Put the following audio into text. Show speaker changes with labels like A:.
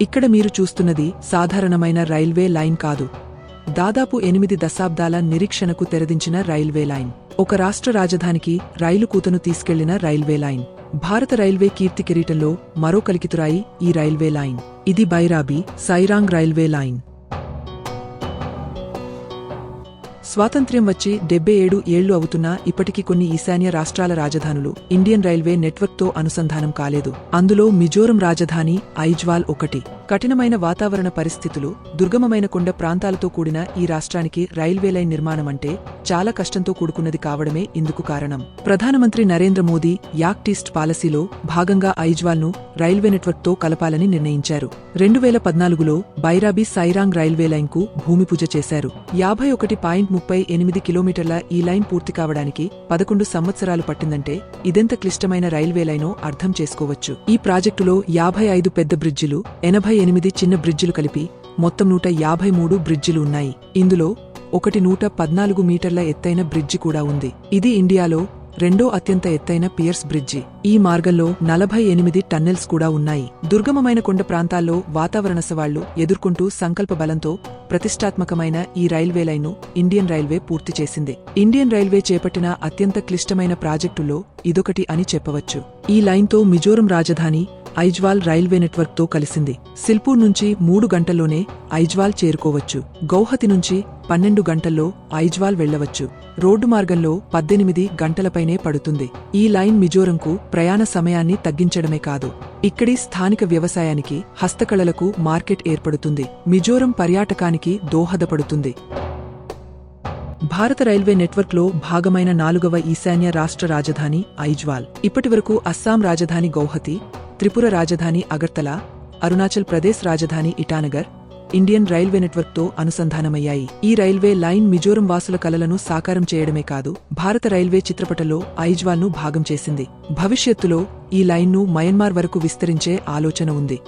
A: ఇక్కడ మీరు చూస్తున్నది సాధారణమైన రైల్వే లైన్ కాదు. దాదాపు ఎనిమిది దశాబ్దాల నిరీక్షణకు తెరదించిన రైల్వే లైన్. ఒక రాష్ట్ర రాజధానికి రైలు కూతను తీసుకెళ్ళిన రైల్వే లైన్. భారత రైల్వే కీర్తి కిరీటంలో మరో కలికితురాయి ఈ రైల్వే లైన్. ఇది బైరాబి సైరాంగ్ రైల్వే లైన్. స్వాతంత్ర్యం వచ్చి డెబ్బై ఏడు ఏళ్ళు అవుతున్నా ఇప్పటికీ కొన్ని ఈశాన్య రాష్ట్రాల రాజధానులు ఇండియన్ రైల్వే నెట్వర్క్తో అనుసంధానం కాలేదు. అందులో మిజోరం రాజధాని ఐజ్వాల్ ఒకటి. కఠినమైన వాతావరణ పరిస్థితులు దుర్గమమైన కొండ ప్రాంతాలతో కూడిన ఈ రాష్ట్రానికి రైల్వే లైన్ నిర్మాణం అంటే చాలా కష్టంతో కూడుకున్నది కావడమే ఇందుకు కారణం. ప్రధానమంత్రి నరేంద్ర మోదీ యాక్టిస్ట్ పాలసీలో భాగంగా ఐజ్వాల్ను రైల్వే నెట్వర్క్తో కలపాలని నిర్ణయించారు. రెండు వేల పద్నాలుగులో బైరాబీ సైరాంగ్ రైల్వే లైన్కు భూమి పూజ చేశారు. యాభై ఒకటి పాయింట్ ముప్పై ఎనిమిది కిలోమీటర్ల ఈ లైన్ పూర్తి కావడానికి పదకొండు సంవత్సరాలు పట్టిందంటే ఇదెంత క్లిష్టమైన రైల్వే లైనో అర్థం చేసుకోవచ్చు. ఈ ప్రాజెక్టులో యాభై ఐదు పెద్ద బ్రిడ్జిలు ఎనభై ఎనిమిది చిన్న బ్రిడ్జిలు కలిపి మొత్తం నూట యాభై మూడు బ్రిడ్జిలు ఉన్నాయి. ఇందులో ఒకటి నూట పద్నాలుగు మీటర్ల ఎత్తైన బ్రిడ్జి కూడా ఉంది. ఇది ఇండియాలో రెండో అత్యంత ఎత్తైన పియర్స్ బ్రిడ్జి. ఈ మార్గంలో నలభై ఎనిమిది టన్నెల్స్ కూడా ఉన్నాయి. దుర్గమమైన కొండ ప్రాంతాల్లో వాతావరణ సవాళ్ళు ఎదుర్కొంటూ సంకల్ప బలంతో ప్రతిష్టాత్మకమైన ఈ రైల్వే లైన్ను ఇండియన్ రైల్వే పూర్తి చేసింది. ఇండియన్ రైల్వే చేపట్టిన అత్యంత క్లిష్టమైన ప్రాజెక్టుల్లో ఇదొకటి అని చెప్పవచ్చు. ఈ లైన్తో మిజోరం రాజధాని ఐజ్వాల్ రైల్వే నెట్వర్క్తో కలిసింది. సిల్పూర్ నుంచి మూడు గంటల్లోనే ఐజ్వాల్ చేరుకోవచ్చు. గౌహతి నుంచి పన్నెండు గంటల్లో ఐజ్వాల్ వెళ్ళవచ్చు రోడ్డు మార్గంలో పద్దెనిమిది గంటలపైనే పడుతుంది. ఈ లైన్ మిజోరంకు ప్రయాణ సమయాన్ని తగ్గించడమే కాదు. ఇక్కడి స్థానిక వ్యవసాయానికి హస్తకళలకు మార్కెట్ ఏర్పడుతుంది. మిజోరం పర్యాటకానికి దోహదపడుతుంది. భారత రైల్వే నెట్వర్క్లో భాగమైన నాలుగవ ఈశాన్య రాష్ట్ర రాజధాని ఐజ్వాల్. ఇప్పటివరకు అస్సాం రాజధాని గౌహతి త్రిపుర రాజధాని అగర్తల అరుణాచల్ ప్రదేశ్ రాజధాని ఇటానగర్ ఇండియన్ రైల్వే నెట్వర్క్తో అనుసంధానమయ్యాయి. ఈ రైల్వే లైన్ మిజోరం వాసుల కలలను సాకారం చేయడమే కాదు భారత రైల్వే చిత్రపటంలో ఐజ్వాల్ను భాగం చేసింది. భవిష్యత్తులో ఈ లైన్ను మయన్మార్ వరకు విస్తరించే ఆలోచన ఉంది.